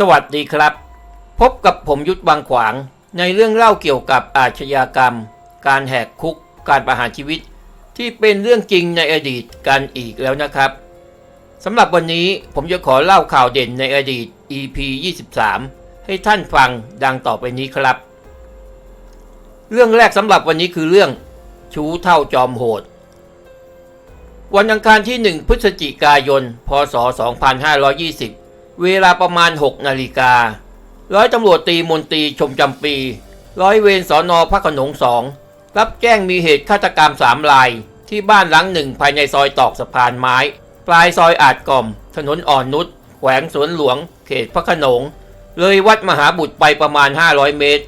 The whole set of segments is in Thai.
สวัสดีครับ พบกับผมยุทธบางขวาง ในเรื่องเล่าเกี่ยวกับอาชญากรรม การแหกคุก การประหารชีวิต ที่เป็นเรื่องจริงในอดีตกันอีกแล้วนะครับสำหรับวันนี้ผมจะขอเล่าข่าวเด่นในอดีต EP 23 ให้ท่านฟังดังต่อไปนี้ครับ เรื่องแรกสำหรับวันนี้คือเรื่อง ชูเท่าจอมโหด วันอังคารที่ 1 พฤศจิกายน พศ 2520 เวลาประมาณ 6 นาฬิกา ร้อยตำรวจตีมนตรีชมจำปี ร้อยเวรสอนอพระขนงสอง รับแจ้งมีเหตุฆาตกรรมสามราย ที่บ้านหลังหนึ่งภายในซอยตอกสะพานไม้ ปลายซอยอาจกล่อม ถนนอ่อนนุชแขวงสวนหลวง เขตพระขนง เลยวัดมหาบุตรไปประมาณ 500 เมตร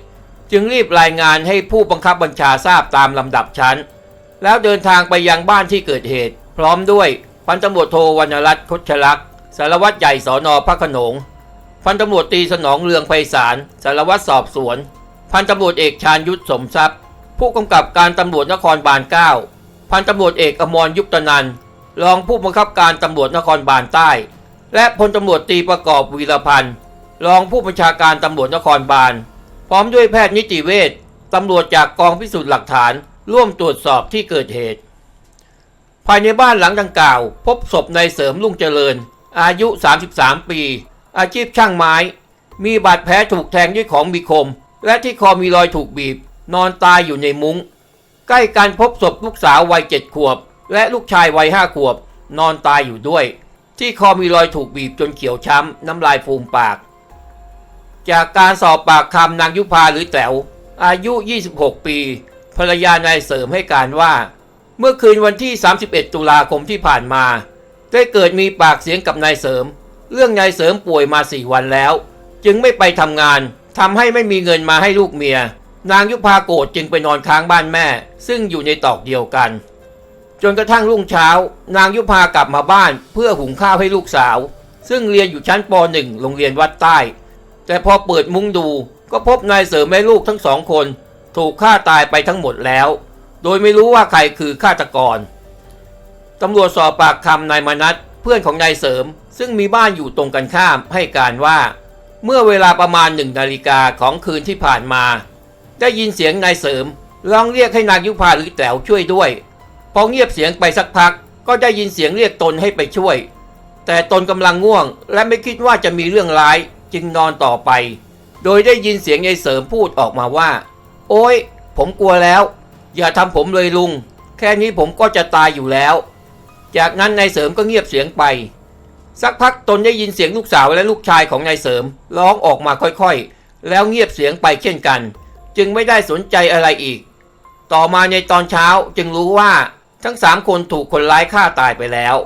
จึงรีบรายงานให้ผู้บังคับบัญชาทราบตามลำดับชั้น แล้วเดินทางไปยังบ้านที่เกิดเหตุ พร้อมด้วยพันตำรวจโทวรรณรัตน์คชลักษ์ สารวัตรใหญ่สอนอพระขนง พันตำรวจตีสนองเรืองไพศาล สารวัตรสอบสวน พันตำรวจเอกชาญยุทธสมทรัพย์ ผู้กำกับการตำรวจนครบาล 9 พันตำรวจเอกอมรยุคตนันรองผู้บังคับการตำรวจนครบาลใต้ และพลตำรวจตีประกอบวีรพันธ์ รองผู้บัญชาการตำรวจนครบาล พร้อมด้วยแพทย์นิติเวชตำรวจจากกองพิสูจน์หลักฐานร่วมตรวจสอบที่เกิดเหตุ ภายในบ้านหลังดังกล่าว พบศพนายเสริมลุ่งเจริญ อายุ 33 ปี อาชีพช่างไม้ มีบาดแผลถูกแทงด้วยของมีคม และที่คอมีรอยถูกบีบ นอนตายอยู่ในมุง้ง ใกล้กันพบศพลูกสาววัยเจ็ดขวบ และลูกชายวัยห้าขวบ นอนตายอยู่ด้วย ที่คอมีรอยถูกบีบจนเขียวช้ำ น้ำลายฟูมปาก จากการสอบปากคำนางยุพาหรือแต๋วอายุ 26 ปี ภรรยานายเสริมให้การว่า เมื่อคืนวันที่ 31 ตุลาคมที่ผ่านมา ได้เกิดมีปากเสียงกับนายเสริม เรื่องนายเสริมป่วยมาสี่วันแล้ว จึงไม่ไปทำงานทำให้ไม่มีเงินมาให้ลูกเมีย นางยุพาโกรธจึงไปนอนค้างบ้านแม่ ซึ่งอยู่ในตอกเดียวกัน จนกระทั่งรุ่งเช้า นางยุพากลับมาบ้านเพื่อหุงข้าวให้ลูกสาว ซึ่งเรียนอยู่ชั้นป .1 โรงเรียนวัดใต้ แต่พอเปิดมุ้งดูก็พบนายเสริมและลูกทั้งสองคน ถูกฆ่าตายไปทั้งหมดแล้ว โดยไม่รู้ว่าใครคือฆาตกร ตำรวจสอบปากคำนายมนัทเพื่อนของนายเสริม ซึ่งมีบ้านอยู่ตรงกันข้ามให้การว่า เมื่อเวลาประมาณหนึ่งนาฬิกาของคืนที่ผ่านมา ได้ยินเสียงนายเสริมร้องเรียกให้นางยุพาหรือแต๋วช่วยด้วยพอเงียบเสียงไปสักพัก ก็ได้ยินเสียงเรียกตนให้ไปช่วย แต่ตนกำลังง่วง และไม่คิดว่าจะมีเรื่องร้ายจึงนอนต่อไป โดยได้ยินเสียงยายเสริมพูดออกมาว่า โอ้ยผมกลัวแล้ว อย่าทำผมเลยลุง แค่นี้ผมก็จะตายอยู่แล้ว จากนั้นนายเสริมก็เงียบเสียงไป สักพักตนได้ยินเสียงลูกสาวและลูกชายของนายเสริม ร้องออกมาค่อยๆ แล้วเงียบเสียงไปเช่นกัน จึงไม่ได้สนใจอะไรอีก ต่อมาในตอนเช้าจึงรู้ว่าทั้งสามคนถูกคนร้ายฆ่าตายไปแล้ว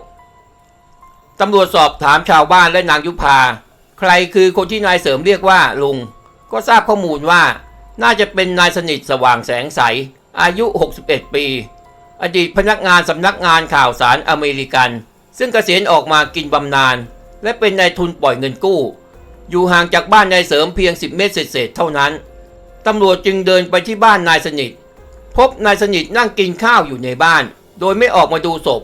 ตำรวจสอบถามชาวบ้านและนางยุพา ใครคือคนที่นายเสริมเรียกว่าลุง ก็ทราบข้อมูลว่า น่าจะเป็นนายสนิทสว่างแสงใส อายุ 61 ปี อดีตพนักงานสำนักงานข่าวสารอเมริกัน ซึ่งเกษียณออกมากินบำนาญและเป็นนายทุนปล่อยเงินกู้ อยู่ห่างจากบ้านนายเสริมเพียง 10 เมตรเศษๆเท่านั้นตำรวจจึงเดินไปที่บ้านนายสนิท พบนายสนิทนั่งกินข้าวอยู่ในบ้าน โดยไม่ออกมาดูศพ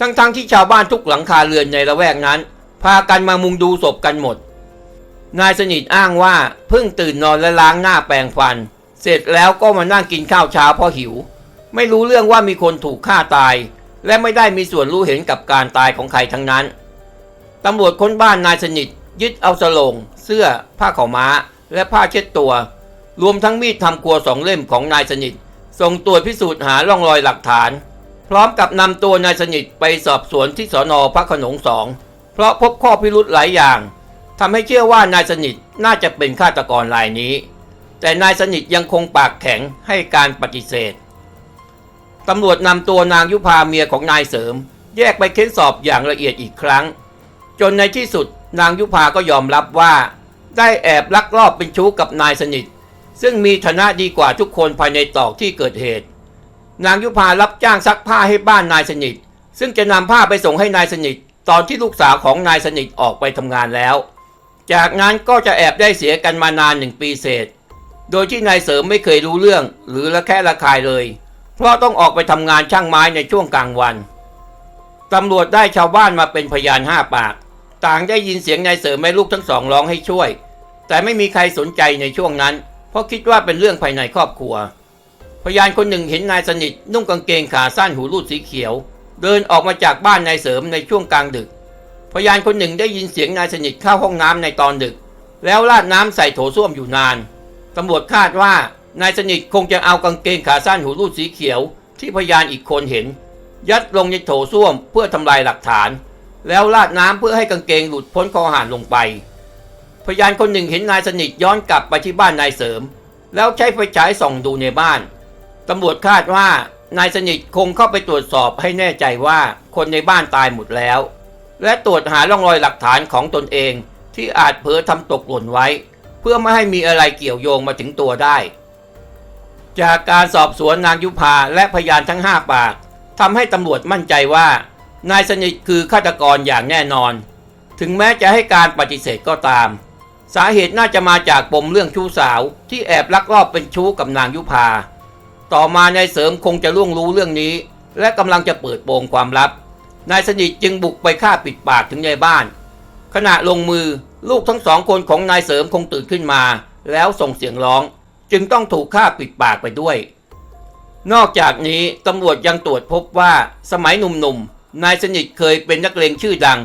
ทั้งๆทที่ชาวบ้านทุกหลังคาเรือนในละแวกนั้น พากันมามุงดูศพกันหมด นายสนิทอ้างว่าเพิ่งตื่นนอนและล้างหน้าแปรงฟัน เสร็จแล้วก็มานั่งกินข้าวเช้าเพราะหิว ไม่รู้เรื่องว่ามีคนถูกฆ่าตาย และไม่ได้มีส่วนรู้เห็นกับการตายของใครทั้งนั้น ตำรวจค้นบ้านนายสนิท ยึดเอาสลง เสื้อ ผ้าขาวม้า และผ้าเช็ดตัว รวมทั้งมีดทำครัวสองเล่มของนายสนิท ส่งตรวจพิสูจน์หาร่องรอยหลักฐาน พร้อมกับนำตัวนายสนิทไปสอบสวนที่สอนอพระขนงสองเพราะพบข้อพิรุธหลายอย่างทำให้เชื่อว่านายสนิทน่าจะเป็นฆาตกรรายนี้ แต่นายสนิทยังคงปากแข็งให้การปฏิเสธ ตำรวจนำตัวนางยุพาเมียของนายเสริม แยกไปเค้นสอบอย่างละเอียดอีกครั้ง จนในที่สุดนางยุพาก็ยอมรับว่า ได้แอบลักลอบเป็นชู้กับนายสนิท ซึ่งมีฐานะดีกว่าทุกคนภายในตอกที่เกิดเหตุ นางยุพารับจ้างซักผ้าให้บ้านนายสนิท ซึ่งจะนำผ้าไปส่งให้นายสนิท ตอนที่ลูกสาวของนายสนิทออกไปทำงานแล้ว จากนั้นก็จะแอบได้เสียกันมานานหนึ่งปีเศษ โดยที่นายเสริมไม่เคยรู้เรื่อง หรือละแค่ละคายเลย เพราะต้องออกไปทำงานช่างไม้ในช่วงกลางวันตำรวจได้ชาวบ้านมาเป็นพยานห้าปาก ต่างได้ยินเสียงนายเสริมแม่ลูกทั้งสองร้องให้ช่วย แต่ไม่มีใครสนใจในช่วงนั้น เพราะคิดว่าเป็นเรื่องภายในครอบครัว พยานคนหนึ่งเห็นนายสนิทนุ่งกางเกงขาสั้นหูรูดสีเขียว เดินออกมาจากบ้านนายเสริมในช่วงกลางดึก พยานคนหนึ่งได้ยินเสียงนายสนิทเข้าห้องน้ำในตอนดึก แล้วราดน้ำใส่โถส้วมอยู่นานตำรวจคาดว่า นายสนิทคงจะเอากางเกงขาสั้นหูรูดสีเขียวที่พยานอีกคนเห็น ยัดลงในโถส้วมเพื่อทำลายหลักฐาน แล้วราดน้ำเพื่อให้กางเกงหลุดพ้นคอหานลงไป พยานคนหนึ่งเห็นนายสนิทย้อนกลับไปที่บ้านนายเสริม แล้วใช้ไฟฉายส่องดูในบ้านตำรวจคาดว่านายสนิทคงเข้าไปตรวจสอบให้แน่ใจว่าคนในบ้านตายหมดแล้ว และตรวจหาร่องรอยหลักฐานของตนเองที่อาจเผลอทำตกหล่นไว้ เพื่อไม่ให้มีอะไรเกี่ยวโยงมาถึงตัวได้ จากการสอบสวนนางยุพาและพยานทั้งห้าปากทำให้ตำรวจมั่นใจว่า นายสนิทคือฆาตกรอย่างแน่นอน ถึงแม้จะให้การปฏิเสธก็ตาม สาเหตุน่าจะมาจากปมเรื่องชู้สาวที่แอบลักลอบเป็นชู้กับนางยุพา ต่อมานายเสริมคงจะล่วงรู้เรื่องนี้ และกำลังจะเปิดโปงความลับ นายสนิทจึงบุกไปฆ่าปิดปากถึงในบ้าน ขณะลงมือลูกทั้งสองคนของนายเสริมคงตื่นขึ้นมา แล้วส่งเสียงร้อง จึงต้องถูกฆ่าปิดปากไปด้วย นอกจากนี้ตำรวจยังตรวจพบว่าสมัยหนุ่มๆ นายสนิทเคยเป็นนักเลงชื่อดัง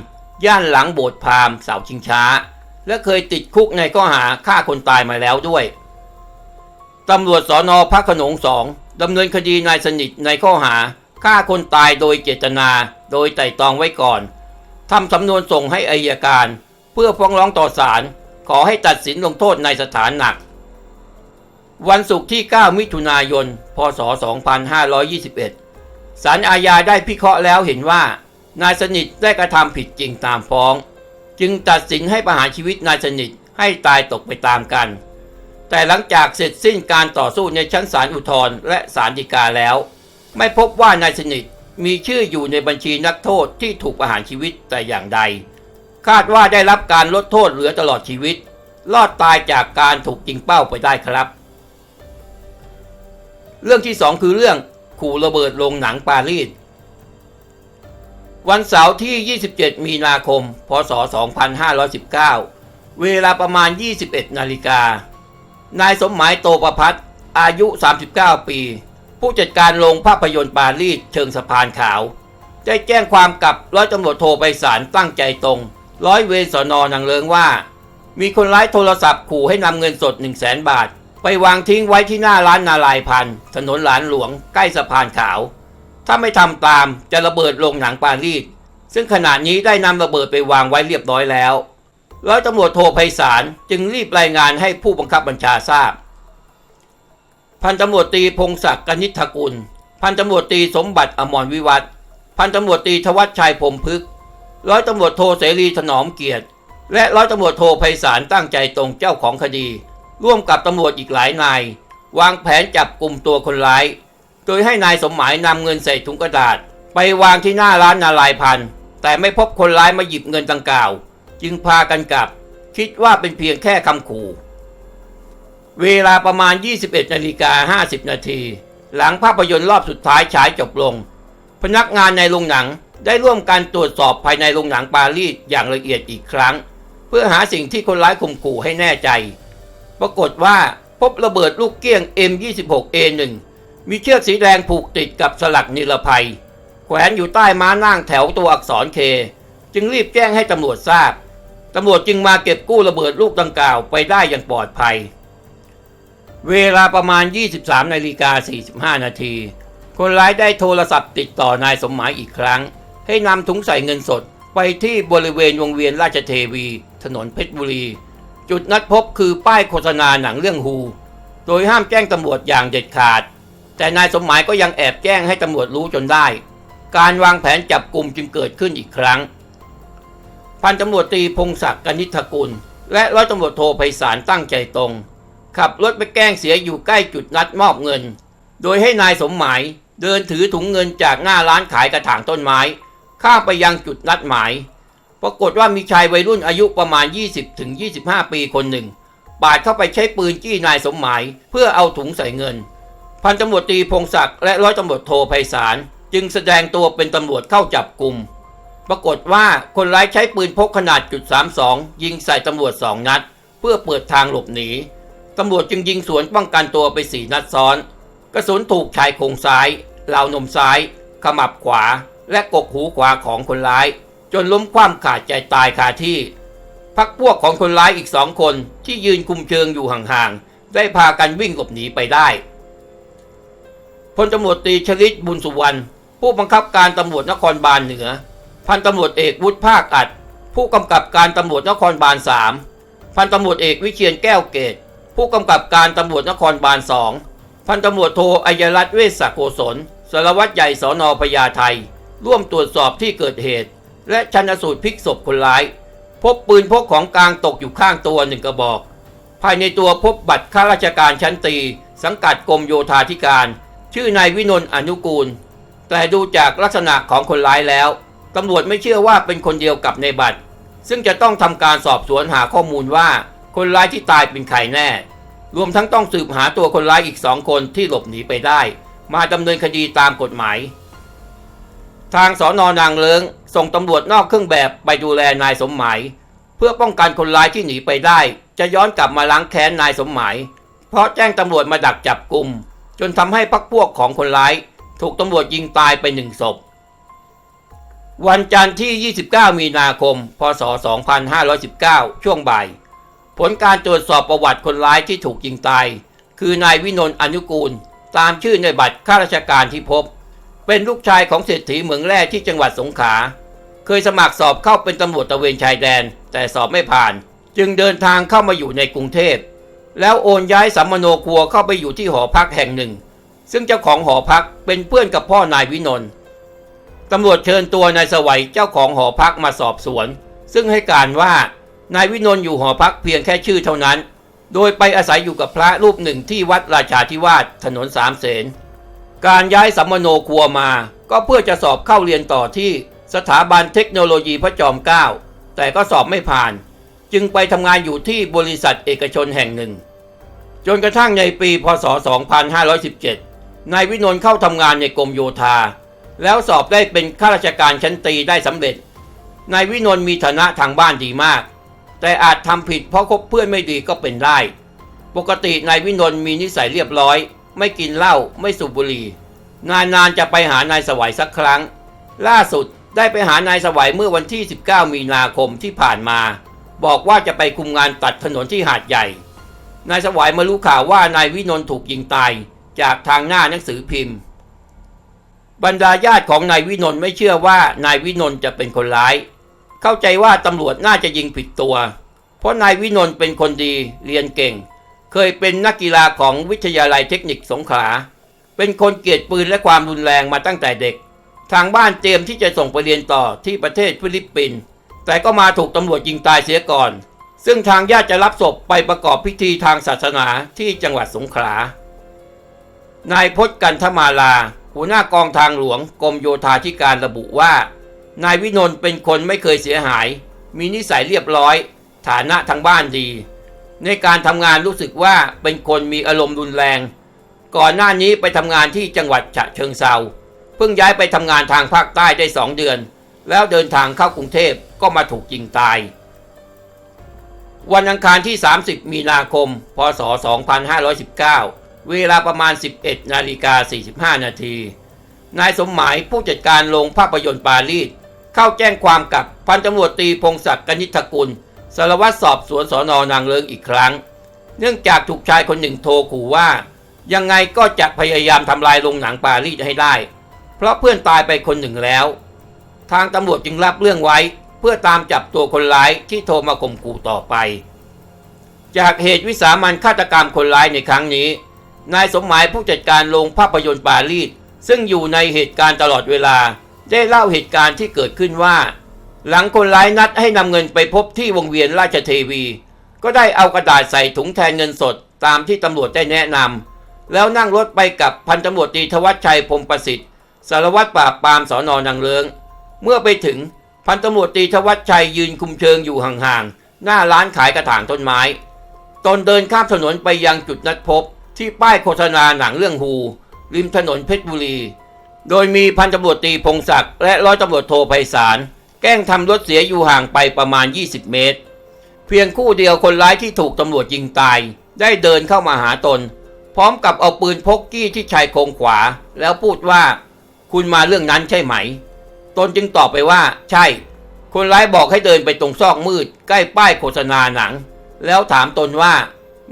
ย่านหลังโบสถ์พราหมณ์เสาชิงช้า และเคยติดคุกในข้อหาฆ่าคนตายมาแล้วด้วยตำรวจสอนอพระขนงสองดำเนินคดีนายสนิทในข้อหาฆ่าคนตายโดยเจตนา โดยไต่ตองไว้ก่อนทำสำนวนส่งให้อายการ เพื่อฟ้องร้องต่อศาลขอให้ตัดสินลงโทษในสถานหนัก วันศุกร์ที่ 9 มิถุนายน พศ 2521 ศาลอาญาได้พิเคราะห์แล้วเห็นว่า นายสนิทได้กระทำผิดจริงตามฟ้อง จึงตัดสินให้ประหารชีวิตนายสนิทให้ตายตกไปตามกัน แต่หลังจากเสร็จสิ้นการต่อสู้ในชั้นศาลอุทธรณ์และศาลฎีกาแล้ว ไม่พบว่านายสนิทมีชื่ออยู่ในบัญชีนักโทษที่ถูกประหารชีวิตแต่อย่างใด คาดว่าได้รับการลดโทษเหลือตลอดชีวิต รอดตายจากการถูกยิงเป้าไปได้ครับ เรื่องที่สองคือเรื่องขู่ระเบิดโรงหนังปารีส วันเสาร์ที่ 27 มีนาคม พศ 2519 เวลาประมาณ 21 นาฬิกา นายสมหมายโตประพัฒน์อายุ 39 ปี ผู้จัดการโรงภาพยนตร์ปารีสเชิงสะพานขาว ได้แจ้งความกับร้อยตำรวจโทไปสารตั้งใจตรง ร้อยเวรสนนางเลิงว่า มีคนร้ายโทรศัพท์ขู่ให้นำเงินสด 1 0 0 0 0แสนบาท ไปวางทิ้งไว้ที่หน้าร้านนาลายพันถนนหลานหลวงใกล้สะพานขาว ถ้าไม่ทำตามจะระเบิดโรงหนังปารีสซึ่งขณะนี้ได้นำระเบิดไปวางไว้เรียบร้อยแล้วร้อยตำรวจโทไพศาลจึงรีบรายงานให้ผู้บังคับบัญชาทราบ พันตำรวจตรีพงศักดิ์กนิษฐกุล พันตำรวจตรีสมบัติอมรวิวัฒพันตำรวจตรีทวัชชัยพรมพึก ร้อยตำรวจโทเสรีถนอมเกียรติ และร้อยตำรวจโทไพศาลตั้งใจตรงเจ้าของคดี ร่วมกับตำรวจอีกหลายนายวางแผนจับกลุ่มตัวคนร้าย โดยให้นายสมหมายนำเงินใส่ถุงกระดาษ ไปวางที่หน้าร้านนาลายพัน แต่ไม่พบคนร้ายมาหยิบเงินดังกล่าว จึงพากันกลับ คิดว่าเป็นเพียงแค่คำขู่ เวลาประมาณ 21นาฬิกา50 นาที หลังภาพยนตร์รอบสุดท้ายฉายจบลง พนักงานในโรงหนังได้ร่วมกันตรวจสอบภายในโรงหนังปารีสอย่างละเอียดอีกครั้ง เพื่อหาสิ่งที่คนร้ายข่มขู่ให้แน่ใจ ปรากฏว่าพบระเบิดลูกเกี้ยง M26A1 มีเชือกสีแดงผูกติดกับสลักนิรภัย แขวนอยู่ใต้ม้านั่งแถวตัวอักษรเค จึงรีบแจ้งให้ตำรวจทราบ ตำรวจจึงมาเก็บกู้ระเบิดลูกดังกล่าวไปได้อย่างปลอดภัย เวลาประมาณ 23นาฬิกา45 นาที คนร้ายได้โทรศัพท์ติดต่อนายสมหมายอีกครั้ง ให้นำถุงใส่เงินสดไปที่บริเวณวงเวียนราชเทวี ถนนเพชรบุรี จุดนัดพบคือป้ายโฆษณาหนังเรื่องฮูโดยห้ามแจ้งตำรวจอย่างเด็ดขาด แต่นายสมหมายก็ยังแอบแจ้งให้ตำรวจรู้จนได้ การวางแผนจับกลุ่มจึงเกิดขึ้นอีกครั้ง พันตำรวจตรีพงศักดิ์กนิษฐกุล และร้อยตำรวจโทไพศาลตั้งใจตรง ขับรถไปแกล้งเสียอยู่ใกล้จุดนัดมอบเงิน โดยให้นายสมหมายเดินถือถุงเงินจากหน้าร้านขายกระถางต้นไม้ ข้ามไปยังจุดนัดหมาย ปรากฏว่ามีชายวัยรุ่นอายุประมาณ 20-25 ปีคนหนึ่งปาดเข้าไปใช้ปืนจี้นายสมหมาย เพื่อเอาถุงใส่เงิน พันตำรวจตีพงศักดิ์และร้อยตำรวจโทไพศาลจึงแสดงตัวเป็นตำรวจเข้าจับกลุ่ม ปรากฏว่าคนร้ายใช้ปืนพกขนาดจุด32 ยิงใส่ตำรวจสองนัด เพื่อเปิดทางหลบหนีตำรวจจึงยิงสวนป้องกันตัวไปสี่นัดซ้อน กระสุนถูกชายโครงซ้ายราวนมซ้าย ขมับขวา และกกหูขวาของคนร้าย จนล้มคว่ำขาดใจตายคาที่ พักพวกของคนร้ายอีกสองคนที่ยืนคุมเชิงอยู่ห่างๆ ได้พากันวิ่งหลบหนีไปได้พลตำรวจตรีชลิตบุญสุวรรณผู้บังคับการตำรวจนครบาลเหนือ พันตำรวจเอกวุฒิภาคอัด ผู้กำกับการตำรวจนครบาลสามพันตำรวจเอกวิเชียนแก้วเกตผู้กำกับการตำรวจนครบาลสองพันตำรวจโทอัยรัตน์เวชศักดิ์โกศลสารวัตรใหญ่สอนอพญาไทร่วมตรวจสอบที่เกิดเหตุ และชันสูตรพลิกศพคนร้าย พบปืนพกของกลางตกอยู่ข้างตัวหนึ่งกระบอก ภายในตัวพบบัตรข้าราชการชั้นตี สังกัดกรมโยธาธิการ ชื่อนายวินนท์อนุกูล แต่ดูจากลักษณะของคนร้ายแล้วตำรวจไม่เชื่อว่าเป็นคนเดียวกับในบัตร ซึ่งจะต้องทำการสอบสวนหาข้อมูลว่า คนร้ายที่ตายเป็นใครแน่ รวมทั้งต้องสืบหาตัวคนร้ายอีกสองคนที่หลบหนีไปได้ มาดำเนินคดีตามกฎหมาย ทางสอนอนางเลิง ส่งตำรวจนอกเครื่องแบบไปดูแลนายสมหมาย เพื่อป้องกันคนร้ายที่หนีไปได้ จะย้อนกลับมาล้างแค้นนายสมหมาย เพราะแจ้งตำรวจมาดักจับกลุ่ม จนทำให้พักพวกของคนร้าย ถูกตำรวจยิงตายไปหนึ่งศพ วันจันทร์ที่ 29 มีนาคม พศ 2519 ช่วงบ่าย ผลการตรวจสอบประวัติคนร้ายที่ถูกยิงตาย คือนายวินนท์อนุกูล ตามชื่อในบัตรข้าราชการที่พบ เป็นลูกชายของเศรษฐีเหมืองแร่ที่จังหวัดสงขลา เคยสมัครสอบเข้าเป็นตำรวจตะเวนชายแดน แต่สอบไม่ผ่าน จึงเดินทางเข้ามาอยู่ในกรุงเทพ แล้วโอนย้ายสัมมโนครัวเข้าไปอยู่ที่หอพักแห่งหนึ่ง ซึ่งเจ้าของหอพักเป็นเพื่อนกับพ่อนายวินนท์ตำรวจเชิญตัวนายสวัยเจ้าของหอพักมาสอบสวน ซึ่งให้การว่านายวินนท์อยู่หอพักเพียงแค่ชื่อเท่านั้น โดยไปอาศัยอยู่กับพระรูปหนึ่งที่วัดราชาธิวาสถนนสามเสนการย้ายสัมมโนครัวมา ก็เพื่อจะสอบเข้าเรียนต่อที่ สถาบันเทคโนโลยีพระจอมเกล้าแต่ก็สอบไม่ผ่าน จึงไปทำงานอยู่ที่บริษัทเอกชนแห่งหนึ่ง จนกระทั่งในปีพศ 2517 นายวินนท์เข้าทำงานในกรมโยธา แล้วสอบได้เป็นข้าราชการชั้นตรีได้สำเร็จ นายวินนท์มีฐานะทางบ้านดีมาก แต่อาจทำผิดเพราะคบเพื่อนไม่ดีก็เป็นได้ ปกตินายวินนท์มีนิสัยเรียบร้อย ไม่กินเหล้าไม่สูบบุหรี่นานๆจะไปหานายสวัยสักครั้ง ล่าสุด ได้ไปหานายสวัยเมื่อวันที่ 19 มีนาคมที่ผ่านมา บอกว่าจะไปคุมงานตัดถนนที่หาดใหญ่ นายสวัยมารู้ข่าวว่านายวินนท์ถูกยิงตายจากทางหน้าหนังสือพิมพ์ บรรดาญาติของนายวินนท์ไม่เชื่อว่านายวินนท์จะเป็นคนร้าย เข้าใจว่าตำรวจน่าจะยิงผิดตัว เพราะนายวินนท์เป็นคนดีเรียนเก่ง เคยเป็นนักกีฬาของวิทยาลัยเทคนิคสงขลาเป็นคนเกลียดปืนและความรุนแรงมาตั้งแต่เด็ก ทางบ้านเตรียมที่จะส่งไปเรียนต่อที่ประเทศฟิลิปปินส์แต่ก็มาถูกตำรวจยิงตายเสียก่อน ซึ่งทางญาติจะรับศพไปประกอบพิธีทางศาสนาที่จังหวัดสงขลานายพจน์กันทมาลา หัวหน้ากองทางหลวงกรมโยธาธิการระบุว่า นายวินนท์เป็นคนไม่เคยเสียหาย มีนิสัยเรียบร้อย ฐานะทางบ้านดี ในการทำงานรู้สึกว่าเป็นคนมีอารมณ์รุนแรง ก่อนหน้านี้ไปทำงานที่จังหวัดฉะเชิงเซา เพิ่งย้ายไปทำงานทางภาคใต้ได้สองเดือน แล้วเดินทางเข้ากรุงเทพก็มาถูกยิงตาย วันอังคารที่ 30 มีนาคม พศ 2519 เวลาประมาณ 11 นาฬิกา 45 นาที นายสมหมายผู้จัดการโรงภาพยนตร์ปารีสเข้าแจ้งความกับพันตำรวจตีพงศักดิ์กนิษฐกุลสารวัตรสอบสวนสอนอนางเลิงอีกครั้ง เนื่องจากถูกชายคนหนึ่งโทรขู่ว่า ยังไงก็จะพยายามทำลายโรงหนังปารีสให้ได้ เพราะเพื่อนตายไปคนหนึ่งแล้ว ทางตำรวจจึงรับเรื่องไว้ เพื่อตามจับตัวคนร้ายที่โทรมาข่มขู่ต่อไป จากเหตุวิสามันฆาตกรรมคนร้ายในครั้งนี้ นายสมหมายผู้จัดการโรงภาพยนตร์ปารีสซึ่งอยู่ในเหตุการณ์ตลอดเวลาได้เล่าเหตุการณ์ที่เกิดขึ้นว่า หลังคนร้ายนัดให้นำเงินไปพบที่วงเวียนราชเทวี ก็ได้เอากระดาษใส่ถุงแทนเงินสดตามที่ตำรวจได้แนะนำแล้วนั่งรถไปกับพันตำรวจตรีธวัชชัยพรมประสิทธิ์ สารวัตรปราบปรามสอนอนางเลิง เมื่อไปถึงพันตำรวจตีธวัชชัยยืนคุมเชิงอยู่ห่างๆ หน้าร้านขายกระถางต้นไม้ ตนเดินข้ามถนนไปยังจุดนัดพบ ที่ป้ายโฆษณาหนังเรื่องฮูริมถนนเพชรบุรี โดยมีพันตำรวจตีพงศักดิ์และร้อยตำรวจโทไพศาลแกล้งทำรถเสียอยู่ห่างไปประมาณ 20 เมตร เพียงคู่เดียวคนร้ายที่ถูกตำรวจยิงตาย ได้เดินเข้ามาหาตน พร้อมกับเอาปืนพกกี้ที่ชายโครงขวา แล้วพูดว่า คุณมาเรื่องนั้นใช่ไหม ตนจึงตอบไปว่า ใช่ คนร้ายบอกให้เดินไปตรงซอกมืด ใกล้ป้ายโฆษณาหนัง แล้วถามตนว่า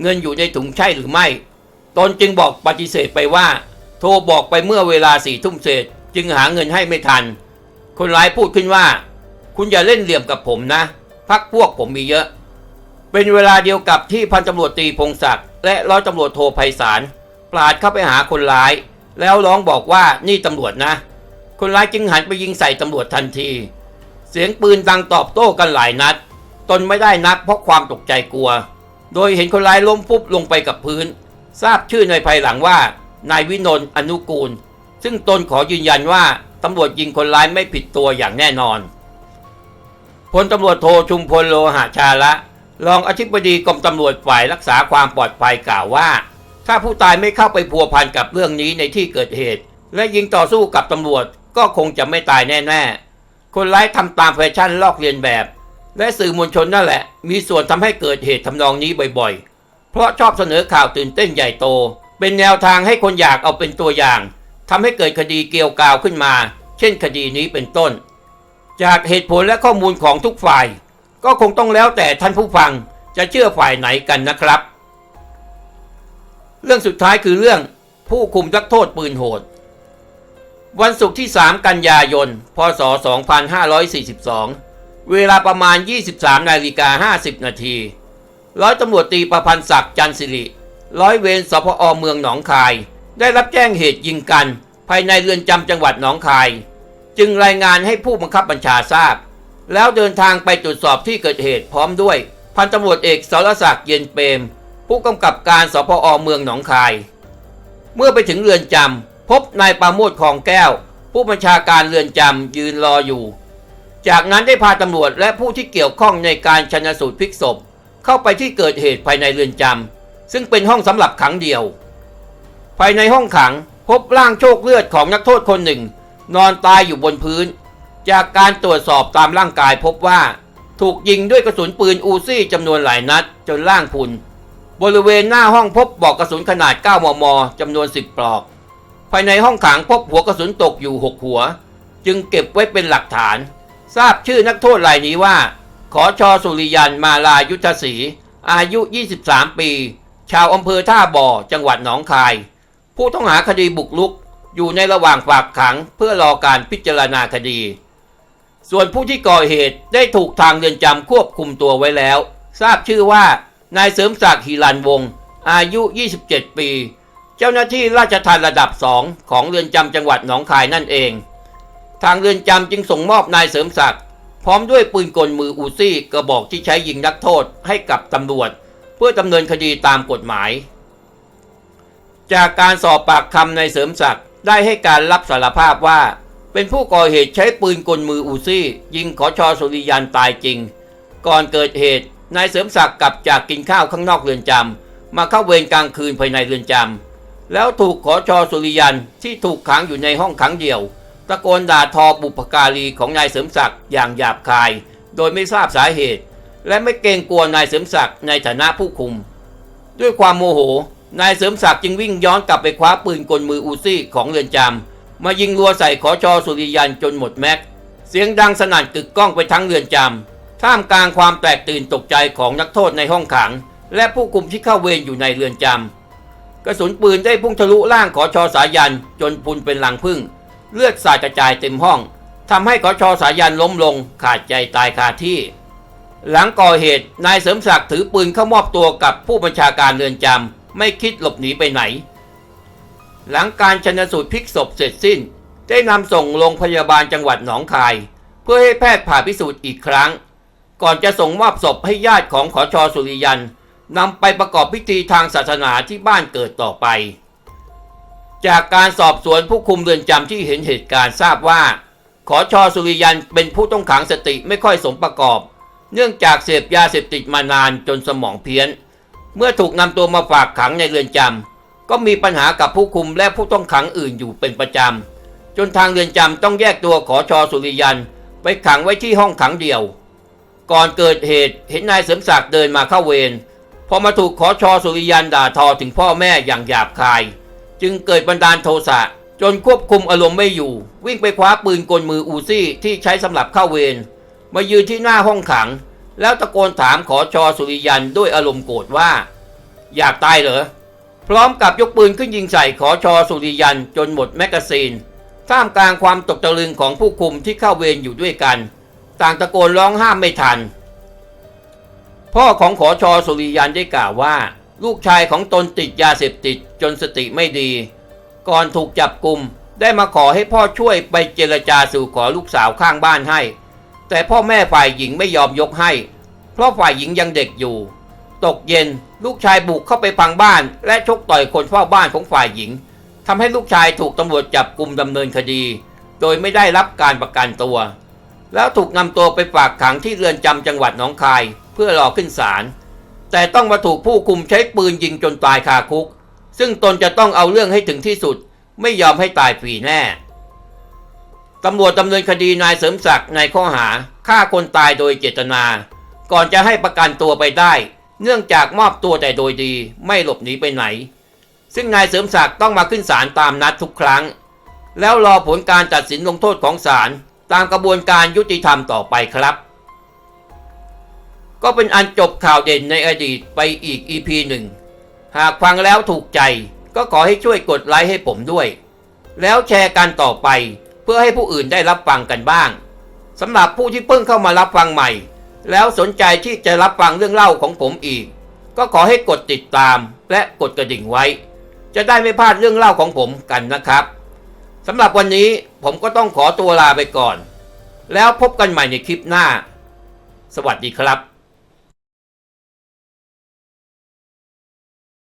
เงินอยู่ในถุงใช่หรือไม่ ตนจึงบอกปฏิเสธไปว่า โทรบอกไปเมื่อเวลาสี่ทุ่มเศษ จึงหาเงินให้ไม่ทัน คนร้ายพูดขึ้นว่า คุณอย่าเล่นเหลี่ยมกับผมนะ พักพวกผมมีเยอะ เป็นเวลาเดียวกับที่พันตำรวจตีพงศักดิ์และร้อยตำรวจโทไพศาลปราดเข้าไปหาคนร้าย แล้วร้องบอกว่านี่ตำรวจนะ คนร้ายจึงหันไปยิงใส่ตำรวจทันที เสียงปืนดังตอบโต้กันหลายนัด ตนไม่ได้นักเพราะความตกใจกลัว โดยเห็นคนร้ายล้มฟุบลงไปกับพื้น ทราบชื่อในภายหลังว่า นายวินนท์อนุกูล ซึ่งตนขอยืนยันว่าตำรวจยิงคนร้ายไม่ผิดตัวอย่างแน่นอนพลตำรวจโทชุมพลโลหะชาละ รองอธิบดีกรมตำรวจฝ่ายรักษาความปลอดภัยกล่าวว่า ถ้าผู้ตายไม่เข้าไปพัวพันกับเรื่องนี้ในที่เกิดเหตุ และยิงต่อสู้กับตำรวจก็คงจะไม่ตายแน่ๆ คนร้ายทำตามแฟชั่นลอกเลียนแบบ และสื่อมวลชนนั่นแหละ มีส่วนทำให้เกิดเหตุทำนองนี้บ่อยๆ เพราะชอบเสนอข่าวตื่นเต้นใหญ่โต เป็นแนวทางให้คนอยากเอาเป็นตัวอย่างทำให้เกิดคดีเกี่ยวกาวขึ้นมา เช่นคดีนี้เป็นต้น จากเหตุผลและข้อมูลของทุกฝ่าย ก็คงต้องแล้วแต่ท่านผู้ฟังจะเชื่อฝ่ายไหนกันนะครับ เรื่องสุดท้ายคือเรื่องผู้คุมนักโทษปืนโหด วันศุกร์ที่ 3 กันยายน พศ 2542 เวลาประมาณ 23นาฬิกา50 นาที ร้อยตำรวจตีประพันธ์ศักดิ์จันทร์สิริ ร้อยเวรสพอเมืองหนองคาย ได้รับแจ้งเหตุยิงกัน ภายในเรือนจำจังหวัดหนองคาย จึงรายงานให้ผู้บังคับบัญชาทราบ แล้วเดินทางไปตรวจสอบที่เกิดเหตุพร้อมด้วย พันตำรวจเอกสรศักดิ์เย็นเปรม ผู้กำกับการสพอเมืองหนองคาย เมื่อไปถึงเรือนจำพบนายปาโมทคลองแก้ว ผู้บัญชาการเรือนจำยืนรออยู่ จากนั้นได้พาตำรวจและผู้ที่เกี่ยวข้องในการชนสูตรพลิกศพ เข้าไปที่เกิดเหตุภายในเรือนจำซึ่งเป็นห้องสำหรับขังเดียว ภายในห้องขังพบร่างโชคเลือดของนักโทษคนหนึ่ง นอนตายอยู่บนพื้น จากการตรวจสอบตามร่างกายพบว่า ถูกยิงด้วยกระสุนปืนอูซี่จำนวนหลายนัดจนร่างพุน บริเวณหน้าห้องพบปลอกกระสุนขนาด 9 มม จำนวน 10 ปลอก ภายในห้องขังพบหัวกระสุนตกอยู่ 6 หัว จึงเก็บไว้เป็นหลักฐาน ทราบชื่อนักโทษรายนี้ว่า ขอชอสุริยันมาลายุทธศรี อายุ 23 ปี ชาวอำเภอท่าบ่อ จังหวัดหนองคาย ผู้ต้องหาคดีบุกรุก อยู่ในระหว่างฝากขังเพื่อรอการพิจารณาคดี ส่วนผู้ที่ก่อเหตุได้ถูกทางเรือนจำควบคุมตัวไว้แล้ว ทราบชื่อว่า นายเสริมศักดิ์ฮิรันวงศ์อายุ 27 ปี เจ้าหน้าที่ราชทัณฑ์ระดับสองของเรือนจำจังหวัดหนองคายนั่นเอง ทางเรือนจำจึงส่งมอบนายเสริมศักดิ์พร้อมด้วยปืนกลมืออูซี่กระบอกที่ใช้ยิงนักโทษให้กับตำรวจ เพื่อดำเนินคดีตามกฎหมาย จากการสอบปากคำนายเสริมศักดิ์ได้ให้การรับสารภาพว่า เป็นผู้ก่อเหตุใช้ปืนกลมืออูซี่ ยิงขอชอสุริยันตายจริง ก่อนเกิดเหตุ นายเสริมศักดิ์กลับจากกินข้าวข้างนอกเรือนจำมาเข้าเวรกลางคืนภายในเรือนจำแล้วถูกขอชอสุริยันที่ถูกขังอยู่ในห้องขังเดี่ยว ตะโกนด่าทอบุพการีของนายเสริมศักดิ์อย่างหยาบคาย โดยไม่ทราบสาเหตุ และไม่เกรงกลัวนายเสริมศักดิ์ในฐานะผู้คุม ด้วยความโมโห นายเสริมศักดิ์จึงวิ่งย้อนกลับไปคว้าปืนกลมืออูซี่ของเรือนจำมายิงรัวใส่ขอชอสุริยันจนหมดแม็กเสียงดังสนั่นกึกก้องไปทั้งเรือนจำ ท่ามกลางความแตกตื่นตกใจของนักโทษในห้องขัง และผู้คุมที่เข้าเวรอยู่ในเรือนจำกระสุนปืนได้พุ่งทะลุร่างขอชอสายันจนพุนเป็นหลังพึ่ง เลือดสาดกระจายเต็มห้องทำให้ขอชอสายันล้มลงขาดใจตายคาที่ หลังก่อเหตุนายเสริมศักดิ์ถือปืนเข้ามอบตัวกับผู้บัญชาการเรือนจำไม่คิดหลบหนีไปไหน หลังการชนสูตรพลิกศพเสร็จสิ้น ได้นำส่งโรงพยาบาลจังหวัดหนองคาย เพื่อให้แพทย์ผ่าพิสูจน์อีกครั้ง ก่อนจะส่งมอบศพให้ญาติของขอชอสุริยันนำไปประกอบพิธีทางศาสนาที่บ้านเกิดต่อไป จากการสอบสวนผู้คุมเรือนจำที่เห็นเหตุการณ์ทราบว่า ขอชอสุริยันเป็นผู้ต้องขังสติไม่ค่อยสมประกอบ เนื่องจากเสพยาเสพติดมานานจนสมองเพี้ยน เมื่อถูกนำตัวมาฝากขังในเรือนจำก็มีปัญหากับผู้คุมและผู้ต้องขังอื่นอยู่เป็นประจำจนทางเรือนจำต้องแยกตัวขอชอสุริยันไปขังไว้ที่ห้องขังเดียว ก่อนเกิดเหตุเห็นนายเสริมศักดิ์เดินมาเข้าเวรพอมาถูกขอชอสุริยันด่าทอถึงพ่อแม่อย่างหยาบคาย จึงเกิดบันดาลโทสะจนควบคุมอารมณ์ไม่อยู่ วิ่งไปคว้าปืนกลมืออูซี่ที่ใช้สำหรับเข้าเวรมายืนที่หน้าห้องขัง แล้วตะโกนถามขอชอสุริยันด้วยอารมณ์โกรธว่า อยากตายเหรอพร้อมกับยกปืนขึ้นยิงใส่ขอชอสุริยันจนหมดแมกกาซีนท่ามกลางความตกตะลึงของผู้คุมที่เข้าเวรอยู่ด้วยกัน ต่างตะโกนร้องห้ามไม่ทัน พ่อของขอชอสุริยันได้กล่าวว่า ลูกชายของตนติดยาเสพติดจนสติไม่ดี ก่อนถูกจับกลุ่มได้มาขอให้พ่อช่วยไปเจรจาสู่ขอลูกสาวข้างบ้านให้ แต่พ่อแม่ฝ่ายหญิงไม่ยอมยกให้ เพราะฝ่ายหญิงยังเด็กอยู่ ตกเย็นลูกชายบุกเข้าไปพังบ้าน และชกต่อยคนเฝ้าบ้านของฝ่ายหญิงทำให้ลูกชายถูกตำรวจจับกลุ่มดำเนินคดี โดยไม่ได้รับการประกันตัว แล้วถูกนำตัวไปฝากขังที่เรือนจำจังหวัดหนองคายเพื่อรอขึ้นศาลแต่ต้องมาถูกผู้คุมใช้ปืนยิงจนตายคาคุก ซึ่งตนจะต้องเอาเรื่องให้ถึงที่สุด ไม่ยอมให้ตายฟรีแน่ตำรวจดำเนินคดีนายเสริมศักดิ์ในข้อหาฆ่าคนตายโดยเจตนา ก่อนจะให้ประกันตัวไปได้ เนื่องจากมอบตัวแต่โดยดีไม่หลบหนีไปไหน ซึ่งนายเสริมศักดิ์ต้องมาขึ้นศาลตามนัดทุกครั้ง แล้วรอผลการตัดสินลงโทษของศาล ตามกระบวนการยุติธรรมต่อไปครับ ก็เป็นอันจบข่าวเด่นในอดีตไปอีก EP หนึ่ง หากฟังแล้วถูกใจก็ขอให้ช่วยกดไลค์ให้ผมด้วย แล้วแชร์กันต่อไปเพื่อให้ผู้อื่นได้รับฟังกันบ้างสำหรับผู้ที่เพิ่งเข้ามารับฟังใหม่ แล้วสนใจที่จะรับฟังเรื่องเล่าของผมอีก ก็ขอให้กดติดตามและกดกระดิ่งไว้ จะได้ไม่พลาดเรื่องเล่าของผมกันนะครับสำหรับวันนี้ ผมก็ต้องขอตัวลาไปก่อน แล้วพบกันใหม่ในคลิปหน้า สวัสดีครับ